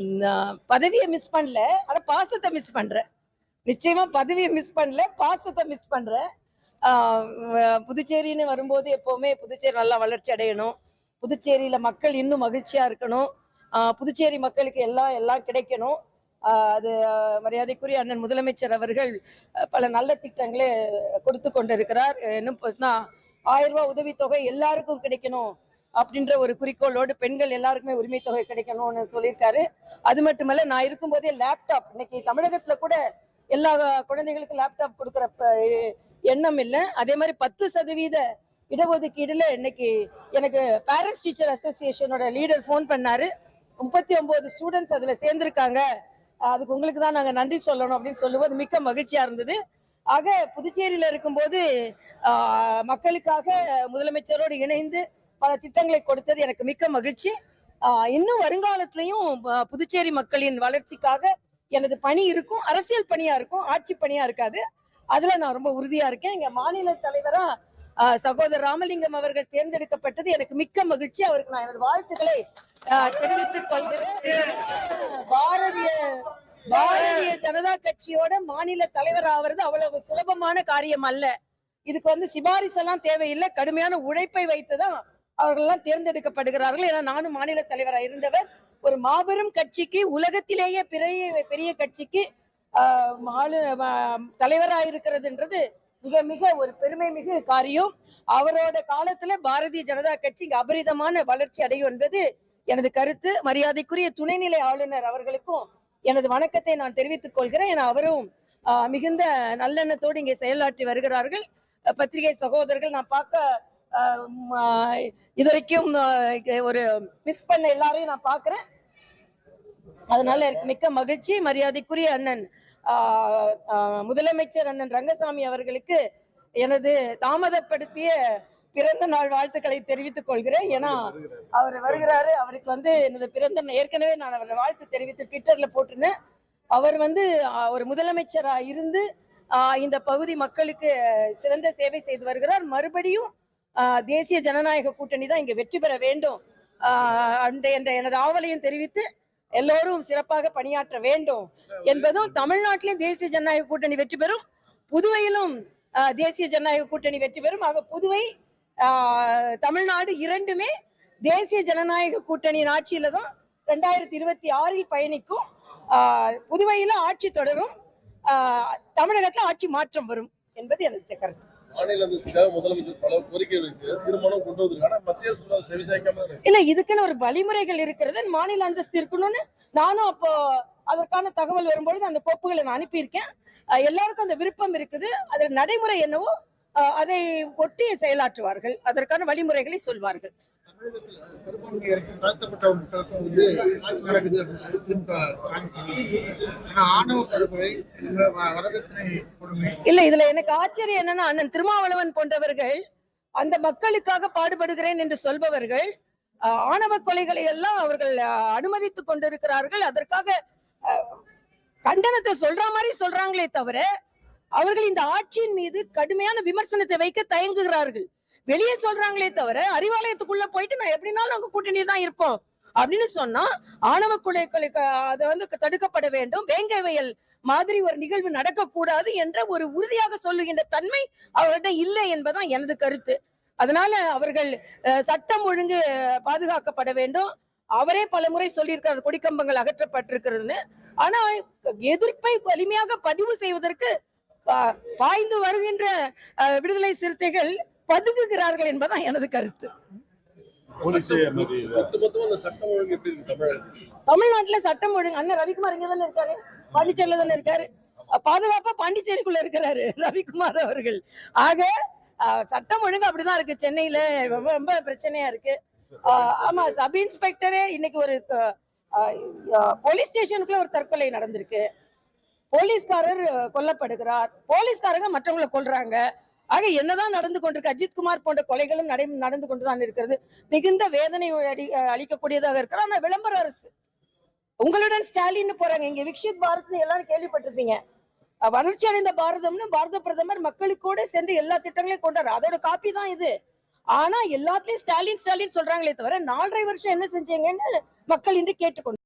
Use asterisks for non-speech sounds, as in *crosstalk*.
நான் பதவியை மிஸ் பண்ணல ஆனா பாசத்தை மிஸ் பண்றேன். நிச்சயமா பதவியை மிஸ் பண்ணல பாசத்தை மிஸ் பண்றேன். புதுச்சேரின்னு வரும்போது எப்பவுமே புதுச்சேரி நல்லா வளர்ச்சி அடையணும். புதுச்சேரியில மக்கள் இன்னும் மகிழ்ச்சியா இருக்கணும். புதுச்சேரி மக்களுக்கு எல்லாம் எல்லாம் கிடைக்கணும். அது மரியாதைக்குரிய அண்ணன் முதலமைச்சர் அவர்கள் பல நல்ல திட்டங்களை கொடுத்து கொண்டிருக்கிறார். இன்னும் ஆயிரம் ரூபாய் உதவித்தொகை எல்லாருக்கும் கிடைக்கணும். அப்படின்ற ஒரு குறிக்கோளோடு பெண்கள் எல்லாருக்குமே உரிமை தொகை கிடைக்கணும்னு சொல்லியிருக்காரு. அது மட்டுமல்ல நான் இருக்கும்போதே லேப்டாப் இன்னைக்கு தமிழகத்துல கூட எல்லா குழந்தைகளுக்கும் லேப்டாப் கொடுக்குற ப- எண்ணம் இல்லை. அதே மாதிரி பத்து சதவீத இடஒதுக்கீடுல இன்னைக்கு எனக்கு பேரண்ட்ஸ் டீச்சர் அசோசியேஷனோட லீடர் ஃபோன் பண்ணாரு. முப்பத்தி ஒன்பது ஸ்டூடெண்ட்ஸ் அதுல சேர்ந்திருக்காங்க. அதுக்கு உங்களுக்கு தான் நாங்க நன்றி சொல்லணும் அப்படின்னு சொல்லும்போது மிக்க மகிழ்ச்சியா இருந்தது. ஆக புதுச்சேரியில இருக்கும்போது மக்களுக்காக முதலமைச்சரோடு இணைந்து பல திட்டங்களை கொடுத்தது எனக்கு மிக்க மகிழ்ச்சி. ஆஹ் இன்னும் வருங்காலத்திலையும் புதுச்சேரி மக்களின் வளர்ச்சிக்காக எனது பணி இருக்கும். அரசியல் பணியா இருக்கும் ஆட்சி பணியா இருக்காது. அதுல நான் ரொம்ப உறுதியா இருக்கேன். இங்க மாநில தலைவரா ஆஹ் சகோதரர் ராமலிங்கம் அவர்கள் தேர்ந்தெடுக்கப்பட்டது எனக்கு மிக்க மகிழ்ச்சி. அவருக்கு நான் எனது வாழ்த்துக்களை ஆஹ் தெரிவித்துக் கொள்கிறேன். பாரதிய பாரதிய ஜனதா கட்சியோட மாநில தலைவர் ஆவறது அவ்வளவு சுலபமான காரியம் அல்ல. இதுக்கு வந்து சிபாரிசெல்லாம் தேவையில்லை. கடுமையான உழைப்பை வைத்துதான் அவர்கள் எல்லாம் தேர்ந்தெடுக்கப்படுகிறார்கள். ஏன்னா நானும் மாநில தலைவராக இருந்தவர். ஒரு மாபெரும் கட்சிக்கு உலகத்திலேயே பெரிய பெரிய கட்சிக்கு ஆஹ், தலைவராக இருக்கிறதுன்றது மிக மிக ஒரு பெருமை மிகு காரியம். அவரோட காலத்துல பாரதிய ஜனதா கட்சி இங்க அபரிதமான வளர்ச்சி அடையும் என்பது எனது கருத்து. மரியாதைக்குரிய துணைநிலை ஆளுநர் அவர்களுக்கும் எனது வணக்கத்தை நான் தெரிவித்துக் கொள்கிறேன். என அவரும் ஆஹ், மிகுந்த நல்லெண்ணத்தோடு இங்கே செயலாற்றி வருகிறார்கள். பத்திரிகை சகோதரர்கள் நான் பார்க்க இது வரைக்கும் இதுவரைக்கும் ஒரு மிஸ் பண்ண எல்லாரையும் நான் பாக்குறேன் அதனால எனக்கு மிக்க மகிழ்ச்சி. மரியாதைக்குரிய அண்ணன் ஆஹ், முதலமைச்சர் அண்ணன் ரங்கசாமி அவர்களுக்கு எனது தாமதப்படுத்திய பிறந்த நாள் வாழ்த்துக்களை தெரிவித்துக் கொள்கிறேன். ஏன்னா அவர் வருகிறாரு. அவருக்கு வந்து எனது பிறந்த ஏற்கனவே நான் அவரை வாழ்த்து தெரிவித்து ட்விட்டர்ல போட்டிருந்தேன். அவர் வந்து ஒரு முதலமைச்சரா இருந்து ஆஹ், இந்த பகுதி மக்களுக்கு சிறந்த சேவை செய்து வருகிறார். மறுபடியும் தேசிய ஜனநாயக கூட்டணி தான் இங்க வெற்றி பெற வேண்டும். ஆஹ், அந்த என்ற எனது ஆவலையும் தெரிவித்து எல்லோரும் சிறப்பாக பணியாற்ற வேண்டும் என்பதும் தமிழ்நாட்டிலும் தேசிய ஜனநாயக கூட்டணி வெற்றி பெறும். புதுவையிலும் ஆஹ், தேசிய ஜனநாயக கூட்டணி வெற்றி பெறும். ஆக புதுவை ஆஹ், தமிழ்நாடு இரண்டுமே தேசிய ஜனநாயக கூட்டணியின் ஆட்சியில தான் ரெண்டாயிரத்தி இருபத்தி ஆறில் பயணிக்கும். ஆஹ், புதுவையில ஆட்சி தொடரும். ஆஹ், தமிழகத்துல ஆட்சி மாற்றம் வரும் என்பது எனது கருத்து. மாநில அரசுக்காக முதலமைச்சர் பல கோரிக்கைகள் இருக்கு தீர்மானம் கொண்டு வந்திருக்காங்க. மத்திய அரசு செவி சாய்க்காம இல்ல இதுக்குன்னு ஒரு வழிமுறைகள் இருக்கிறது மாநில அந்தஸ்து இருக்கணும்னு நானும் அப்போ அதற்கான தகவல் வரும்பொழுது அந்த கோப்புகளை நான் அனுப்பியிருக்கேன். எல்லாருக்கும் அந்த விருப்பம் இருக்குது. அதில் நடைமுறை என்னவோ அஹ் அதை ஒட்டி செயலாற்றுவார்கள். அதற்கான வழிமுறைகளை சொல்வார்கள். சிறுபான்மையருக்கும் தாழ்த்தப்பட்ட மக்களுக்கும் வந்து ஆட்சி நடக்குது அப்படின்னு திமுக ஆனா ஆணவ படுகொலை வரதட்சணை கொடுமை. இல்ல இதுல எனக்கு ஆச்சரியம் என்னன்னா அண்ணன் திருமாவளவன் போன்றவர்கள் அந்த மக்களுக்காக பாடுபடுகிறேன் என்று சொல்பவர்கள் ஆணவ கொலைகளை எல்லாம் அவர்கள் அஹ், அனுமதித்துக் கொண்டிருக்கிறார்கள். அதற்காக அஹ், கண்டனத்தை சொல்ற மாதிரி சொல்றாங்களே தவிர அவர்கள் இந்த ஆட்சியின் மீது கடுமையான விமர்சனத்தை வைக்க தயங்குகிறார்கள். வெளியே சொல்றாங்களே தவிர அறிவாலயத்துக்குள்ள போயிட்டு நான் எப்படினாலும் அங்க கூட்டணி தான் இருப்போம். அப்படின்னு சொன்னா ஆணவ கொலைகளை அது வந்து தடுக்கப்பட வேண்டும். வேங்கை வயல் மாதிரி ஒரு நிகழ்வு நடக்கக்கூடாது என்ற ஒரு உறுதியாக சொல்லுகின்ற தன்மை அவர்கிட்ட இல்லை என்பதுதான் எனது கருத்து. அதனால அவர்கள் சட்டம் ஒழுங்கு பாதுகாக்கப்பட வேண்டும். அவரே பல முறை சொல்லியிருக்கிறார் கொடிக்கம்பங்கள் அகற்றப்பட்டிருக்கிறதுன்னு. ஆனா எதிர்ப்பை வலிமையாக பதிவு செய்வதற்கு பா- பாய்ந்து வருகின்ற அஹ், விடுதலை சிறுத்தைகள் பதுங்குகிறார்கள் என்பதுதான் எனது கருத்து. தமிழ்நாட்டுல? சட்டம் ஒழுங்கு அண்ணன் ரவிக்குமார் இங்க தானே இருக்காரு? பாண்டிச்சேரியில தானே இருக்காரு? பாதுகாப்பா பாண்டிச்சேரிக்குள்ள இருக்கிறாரு *laughs* ரவிக்குமார் அவர்கள். ஆக சட்டம் ஒழுங்கு அப்படிதான் இருக்கு சென்னையில. ரொம்ப ரொம்ப பிரச்சனையா இருக்கு. ஆமா சப் இன்ஸ்பெக்டரே இன்னைக்கு ஒரு போலீஸ் ஸ்டேஷனுக்குள்ள ஒரு தற்கொலை நடந்திருக்கு. போலீஸ்காரர் கொல்லப்படுகிறார். போலீஸ்காரங்க மற்றவங்களை கொல்றாங்க. ஆக என்னதான் நடந்து கொண்டிருக்கு அஜித்குமார் போன்ற கொலைகளும் நடை நடந்து கொண்டுதான் இருக்கிறது. மிகுந்த வேதனை அடி அளிக்கக்கூடியதாக இருக்கிறது ஆனா விளம்பர அரசு உங்களுடன் ஸ்டாலின் போறாங்க. இங்க விக்ஷித் பாரத்னு எல்லாரும் கேள்விப்பட்டிருப்பீங்க. வளர்ச்சி அடைந்த பாரதம்னு பாரத பிரதமர் மக்களுக்கூட சென்று எல்லா திட்டங்களையும் கொண்டாரு. அதோட காப்பி தான் இது. ஆனா எல்லாத்துலயும் ஸ்டாலின் ஸ்டாலின் சொல்றாங்களே தவிர நாலரை வருஷம் என்ன செஞ்சீங்கன்னு மக்கள் இன்று கேட்டுக்கொண்டு